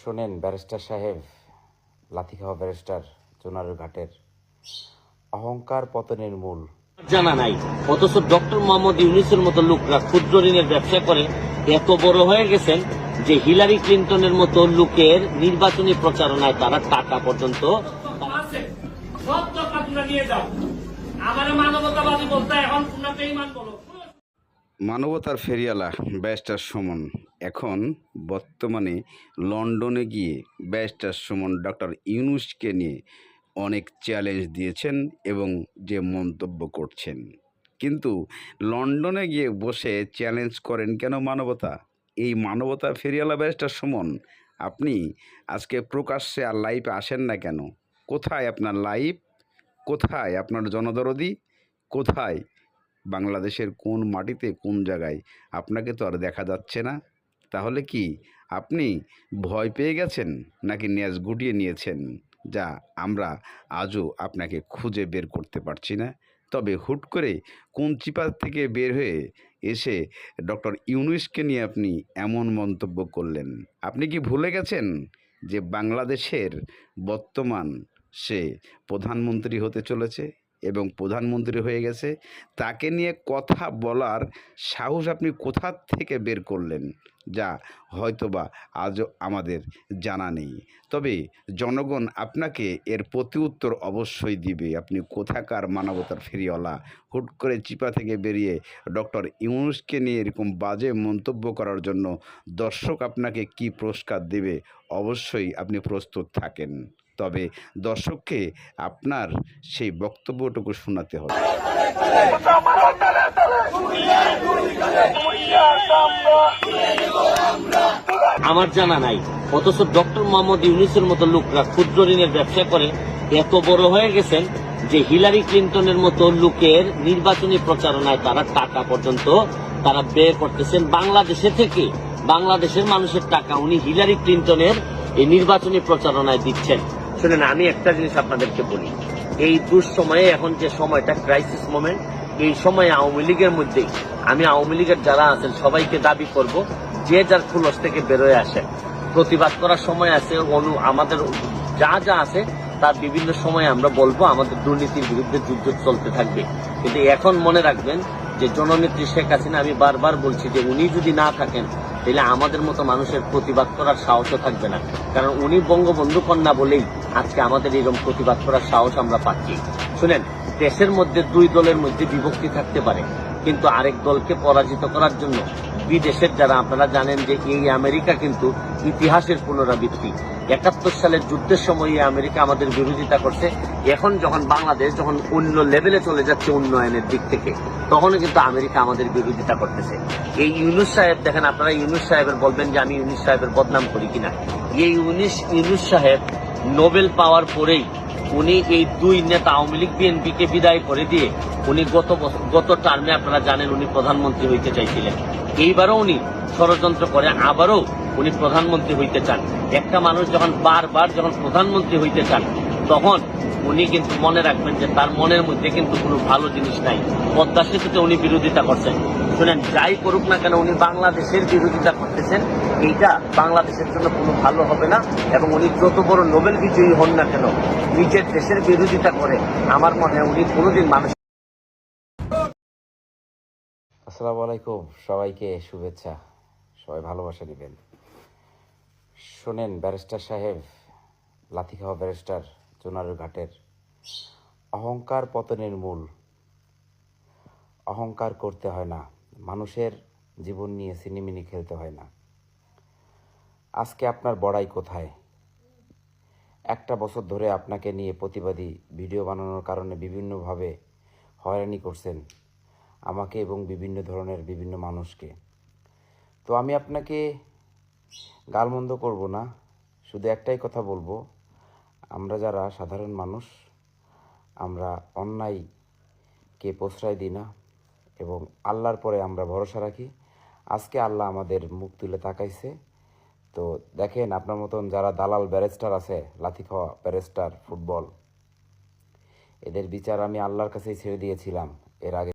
শোনেন ব্যারিস্টার সাহেব লাথি খাওয়া ব্যারিস্টার চুনারুর ঘাটের। অহংকার পতনের মূল। জানা নাই। অথচ ডক্টর মোহাম্মদ ইউনিসের মতো লোকরা ক্ষুদ্র ঋণের ব্যবসা করে। এত বড় হয়ে গেছেন যে হিলারি ক্লিন্টনের মতো লোকের নির্বাচনী প্রচারণায় তারা টাকা পর্যন্ত আছে সব টাকা তোমরা নিয়ে যাও। আমার মানবতাবাদী বলতে এখন তোমরা বেইমান বলো। মানবতার ফেরিয়ালা ব্যারিস্টার সুমন। এখন বর্তমানে লন্ডনে গিয়ে ব্যারিস্টার সুমন ডক্টর ইউনুসকে নিয়ে অনেক চ্যালেঞ্জ দিয়েছেন এবং যে মন্তব্য করছেন। কিন্তু লন্ডনে গিয়ে বসে চ্যালেঞ্জ করেন কেন মানবতা? এই মানবতা ফেরিয়ালা ব্যারিস্টার সুমন? আপনি আজকে প্রকাশ্যে আর লাইভে আসেন না কেন? কোথায় আপনার লাইভ কোথায় আপনার জনদরদি? কোথায়? বাংলাদেশের কোন মাটিতে কোন জায়গায়? আপনাকে তো আর দেখা যাচ্ছে না। তাহলে কি আপনি ভয় পেয়ে গেছেন? নাকি ন্যাজ গুটিয়ে নিয়েছেন? যা আমরা আজও আপনাকে খুঁজে বের করতে পারছি না। তবে হুট করে কোন চিপা থেকে বের হয়ে এসে ডক্টর ইউনুসকে নিয়ে আপনি এমন মন্তব্য করলেন? আপনি কি ভুলে গেছেন যে বাংলাদেশের বর্তমান সে প্রধানমন্ত্রী হতে চলেছে? এবং প্রধানমন্ত্রী হয়ে গেছে। তাকে নিয়ে কথা বলার সাহস আপনি কোথা থেকে বের করলেন? যা হয়তোবা আজও আমাদের জানা নেই। তবে জনগণ আপনাকে এর প্রতি উত্তর অবশ্যই দিবে। আপনি কোথাকার মানবতার ফেরিওয়ালা? হুট করে চিপা থেকে বেরিয়ে ডক্টর ইউনুসকে নিয়ে এরকম বাজে মন্তব্য করার জন্য দর্শক আপনাকে কি পুরস্কার দেবে? অবশ্যই আপনি প্রস্তুত থাকেন। তবে দর্শককে আপনার সেই বক্তব্যটুকু শোনাতে হবে। আমার জানা নাই। অথচ ডক্টর মোহাম্মদ ইউনিসের মতো লোকরা ক্ষুদ্র ঋণের ব্যবসা করে এত বড় হয়ে গেছেন যে হিলারি ক্লিন্টনের মতো লোকের নির্বাচনী প্রচারণায় তারা টাকা পর্যন্ত তারা ব্যয় করতেছেন। বাংলাদেশে থেকে বাংলাদেশের মানুষের টাকা উনি হিলারি ক্লিন্টনের এই নির্বাচনী প্রচারণায় দিচ্ছেন। শুনেন, আমি একটা জিনিস আপনাদেরকে বলি। এই দুঃসময়ে এখন যে সময়টা ক্রাইসিস মোমেন্ট এই সময়ে আওয়ামী লীগের মধ্যেই আমি আওয়ামী লীগের যারা আছেন, সবাইকে দাবি করব, যে যার খুলস থেকে বেরোয় আসেন প্রতিবাদ করার সময় আছে, অনু আমাদের যা যা আছে, তার বিভিন্ন সময় আমরা বলব, আমাদের দুর্নীতির বিরুদ্ধে যুদ্ধ চলতে থাকবে। কিন্তু এখন মনে রাখবেন যে জননেত্রী শেখ হাসিনা, আমি বারবার বলছি যে উনি যদি না থাকেন, তাহলে আমাদের মতো মানুষের প্রতিবাদ করার সাহসও থাকবে না। কারণ উনি বঙ্গবন্ধু কন্যা বলেই আজকে আমাদের এরকম প্রতিবাদ করার সাহস আমরা পাচ্ছি। শুনেন, দেশের মধ্যে দুই দলের মধ্যে বিভক্তি থাকতে পারে, কিন্তু আরেক দলকে পরাজিত করার জন্য বিদেশের যারা, আপনারা জানেন যে এই আমেরিকা কিন্তু ইতিহাসের পুনরাবৃত্তি। একাত্তর সালের যুদ্ধের সময় এই আমেরিকা আমাদের বিরোধিতা করছে। এখন যখন বাংলাদেশ যখন অন্য লেভেলে চলে যাচ্ছে উন্নয়নের দিক থেকে, তখনও কিন্তু আমেরিকা আমাদের বিরোধিতা করতেছে। এই ইউনুস সাহেব, দেখেন আপনারা ইউনুস সাহেবের বলবেন যে আমি ইউনুস সাহেবের বদনাম করি কিনা। এই ইউনুস ইউনুস সাহেব নোবেল পাওয়ার পরেই উনি এই দুই নেতা আওয়ামী লীগ বিএনপি কে বিদায় করে দিয়ে উনি গত গত টার্মে আপনারা জানেন উনি প্রধানমন্ত্রী হইতে চাইছিলেন। এইবারও উনি ষড়যন্ত্র করে, আবারও উনি প্রধানমন্ত্রী হইতে চান। একটা মানুষ যখন বারবার যখন প্রধানমন্ত্রী হইতে চান তখন উনি কিন্তু মনে রাখবেন যে তার মনের মধ্যে কিন্তু কোনো ভালো জিনিস নাই। পদ্মা সেতুতে উনি বিরোধিতা করছেন। শুনেন, যাই করুক না কেন উনি বাংলাদেশের বিরোধিতা করতেছেন, এইটা বাংলাদেশের জন্য কোনো ভালো হবে না এবং উনি যত বড় নোবেল বিজয়ী হন না কেন, নিজের দেশের বিরোধিতা করে আমার মনে হয় উনি কোনোদিন মানুষ আসসালামু আলাইকুম, সবাইকে শুভেচ্ছা। সবাই ভালোবাসা দিবেন শোনেন, ব্যারিস্টার সাহেব, লাথি খাওয়া ব্যারিস্টার। ঘাটের। অহংকার পতনের মূল। অহংকার করতে হয় না। মানুষের জীবন নিয়ে সিনেমিনি খেলতে হয় না। আজকে আপনার বড়াই কোথায়? একটা বছর ধরে আপনাকে নিয়ে প্রতিবাদী ভিডিও বানানোর কারণে বিভিন্নভাবে হয়রানি করছেন আমাকে এবং বিভিন্ন ধরনের বিভিন্ন মানুষকে। তো আমি আপনাকে গালমন্দ করব না। শুধু একটাই কথা বলব আমরা যারা সাধারণ মানুষ, আমরা অন্যায়কে প্রশ্রয় দিই না এবং আল্লাহর পরে আমরা ভরসা রাখি। আজকে আল্লাহ আমাদের মুখ তুলে তাকাইছে। তো দেখেন আপনার মতন যারা দালাল ব্যারেস্টার আছে, লাথি খাওয়া ব্যারিস্টার, ফুটবল, এদের বিচার আমি আল্লাহর কাছেই ছেড়ে দিয়েছিলাম। এর আগে